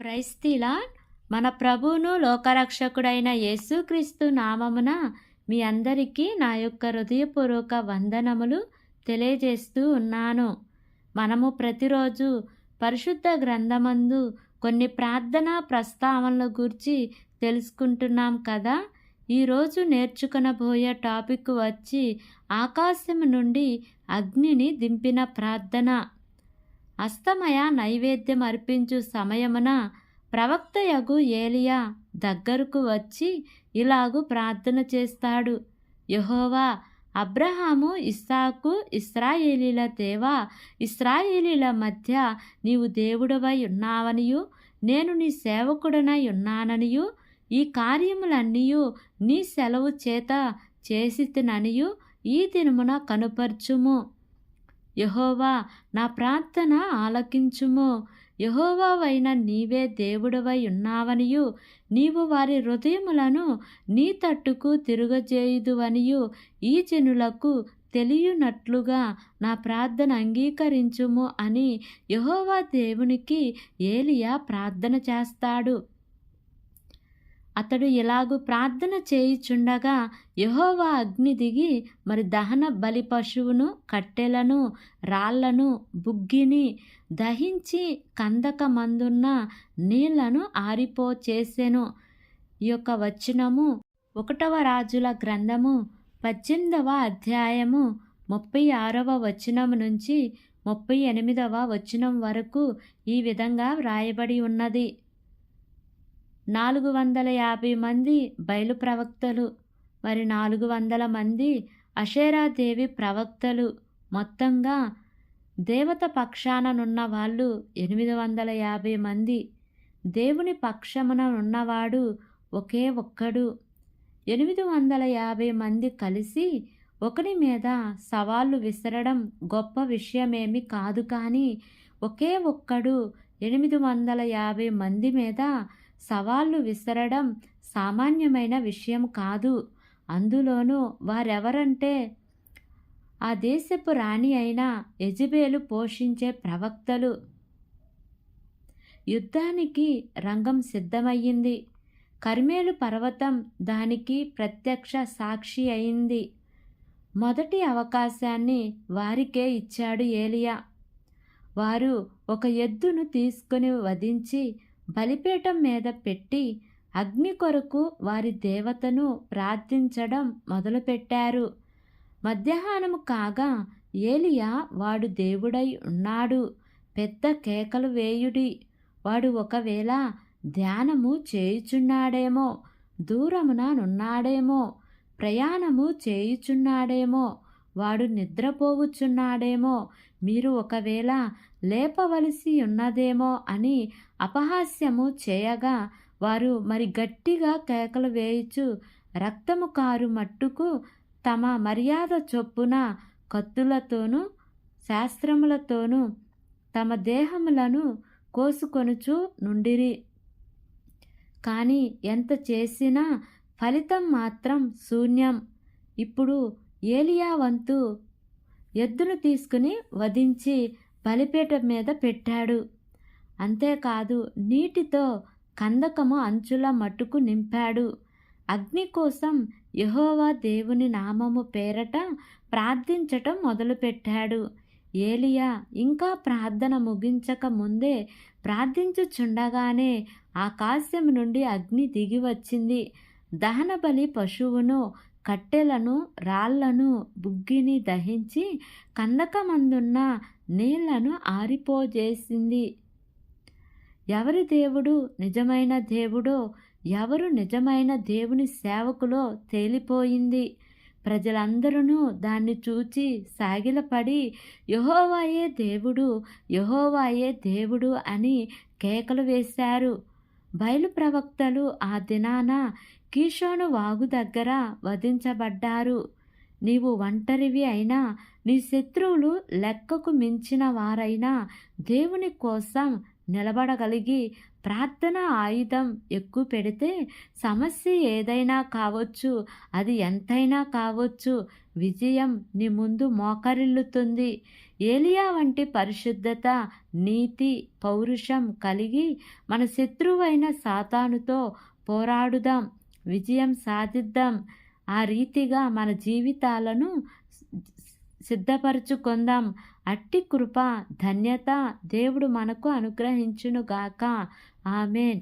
క్రైస్తీలా మన ప్రభువును లోకరక్షకుడైన యేసుక్రీస్తు నామమున మీ అందరికీ నా యొక్క హృదయపూర్వక వందనములు తెలియజేస్తూ ఉన్నాను. మనము ప్రతిరోజు పరిశుద్ధ గ్రంథమందు కొన్ని ప్రార్థనా ప్రస్తావనల గురించి తెలుసుకుంటున్నాం కదా. ఈరోజు నేర్చుకునబోయే టాపిక్ వచ్చి ఆకాశం నుండి అగ్నిని దింపిన ప్రార్థన. అస్తమయ నైవేద్యం అర్పించు సమయమున ప్రవక్తయగు ఏలియా దగ్గరకు వచ్చి ఇలాగు ప్రార్థన చేస్తాడు. యహోవా అబ్రహాము ఇస్సాకు ఇస్రాయేలీల దేవా ఇస్రాయేలీల మధ్య నీవు దేవుడవై ఉన్నావనియు నేను నీ సేవకుడనై ఉన్నాననియు ఈ కార్యములన్నీ నీ సెలవు చేత చేసిననియు ఈ దినమున కనుపర్చుము. యహోవా నా ప్రార్థన ఆలకించుము. యహోవావైన నీవే దేవుడవై ఉన్నావనియు. నీవు వారి హృదయములను నీ తట్టుకు తిరుగజేయుదువనియు. ఈ జనులకు తెలియనట్లుగా నా ప్రార్థన అంగీకరించుము అని యహోవా దేవునికి ఏలియా ప్రార్థన చేస్తాడు. అతడు ఇలాగూ ప్రార్థన చేయుచుండగా యహోవా అగ్ని దిగి మరి దహన బలి పశువును కట్టెలను రాళ్ళను బుగ్గిని దహించి కందకమందున్న నీళ్ళను ఆరిపో చేసెను. ఈ యొక్క వచనము ఒకటవ రాజుల గ్రంథము పద్దెనిమిదవ అధ్యాయము ముప్పై ఆరవ వచనం నుంచి ముప్పై ఎనిమిదవ వచనం వరకు ఈ విధంగా వ్రాయబడి ఉన్నది. నాలుగు వందల యాభై మంది బయలు ప్రవక్తలు మరి నాలుగు వందల మంది అషేరాదేవి ప్రవక్తలు. మొత్తంగా దేవత పక్షాననున్న వాళ్ళు ఎనిమిది వందల యాభై మంది. దేవుని పక్షమున ఉన్నవాడు ఒకే ఒక్కడు. ఎనిమిది వందల యాభై మంది కలిసి ఒకరి మీద సవాళ్ళు విసరడం గొప్ప విషయమేమి కాదు కానీ ఒకే ఒక్కడు ఎనిమిది వందల యాభై మంది మీద సవాళ్ళు విసరడం సామాన్యమైన విషయం కాదు. అందులోనూ వారెవరంటే ఆ దేశపు రాణి అయిన యజబేలు పోషించే ప్రవక్తలు. యుద్ధానికి రంగం సిద్ధమయ్యింది. కర్మేలు పర్వతం దానికి ప్రత్యక్ష సాక్షి అయింది. మొదటి అవకాశాన్ని వారికే ఇచ్చాడు ఏలియా. వారు ఒక ఎద్దును తీసుకుని వధించి బలిపీఠం మీద పెట్టి అగ్ని కొరకు వారి దేవతను ప్రార్థించడం మొదలుపెట్టారు. మధ్యాహ్నము కాగా ఏలియా వాడు దేవుడై ఉన్నాడు. పెద్ద కేకలు వేయుడి. వాడు ఒకవేళ ధ్యానము చేయుచున్నాడేమో దూరమున నున్నాడేమో ప్రయాణము చేయుచున్నాడేమో వాడు నిద్రపోవుచున్నాడేమో మీరు ఒకవేళ లేపవలసి ఉన్నదేమో అని అపహాస్యము చేయగా వారు మరి గట్టిగా కేకలు వేయుచు రక్తము కారు మట్టుకు తమ మర్యాద చొప్పున కత్తులతోనూ శాస్త్రములతోనూ తమ దేహములను కోసుకొనుచు నుండిరి. కానీ ఎంత చేసినా ఫలితం మాత్రం శూన్యం. ఇప్పుడు ఏలియా వంతు ఎద్దును తీసుకుని వధించి బలిపీఠం మీద పెట్టాడు. అంతేకాదు నీటితో కందకము అంచుల మట్టుకు నింపాడు. అగ్ని కోసం యహోవా దేవుని నామము పేరట ప్రార్థించటం మొదలుపెట్టాడు. ఏలియా ఇంకా ప్రార్థన ముగించక ముందే ప్రార్థించుచుండగానే ఆకాశం నుండి అగ్ని దిగి వచ్చింది. దహనబలి పశువును కట్టెలను రాళ్ళను బుగ్గిని దహించి కందకమందున్న నీళ్ళను ఆరిపోజేసింది. ఎవరి దేవుడు నిజమైన దేవుడో ఎవరు నిజమైన దేవుని సేవకులో తేలిపోయింది. ప్రజలందరూ దాన్ని చూచి సాగిలపడి యహోవాయే దేవుడు యహోవాయే దేవుడు అని కేకలు వేశారు. బయలు ప్రవక్తలు ఆ దినాన కీషోను వాగు దగ్గర వధించబడ్డారు. నీవు ఒంటరివి అయినా నీ శత్రువులు లెక్కకు మించిన వారైనా దేవుని కోసం నిలబడగలిగి ప్రార్థన ఆయుధం ఎక్కువ పెడితే సమస్య ఏదైనా కావచ్చు అది ఎంతైనా కావచ్చు విజయం నీ ముందు మోకరిల్లుతుంది. ఏలియా వంటి పరిశుద్ధత నీతి పౌరుషం కలిగి మన శత్రువైన సాతానుతో పోరాడుదాం విజయం సాధిద్దాం. ఆ రీతిగా మన జీవితాలను సిద్ధపరచుకుందాం. అట్టి కృప ధన్యత దేవుడు మనకు అనుగ్రహించునుగాక. ఆమెన్.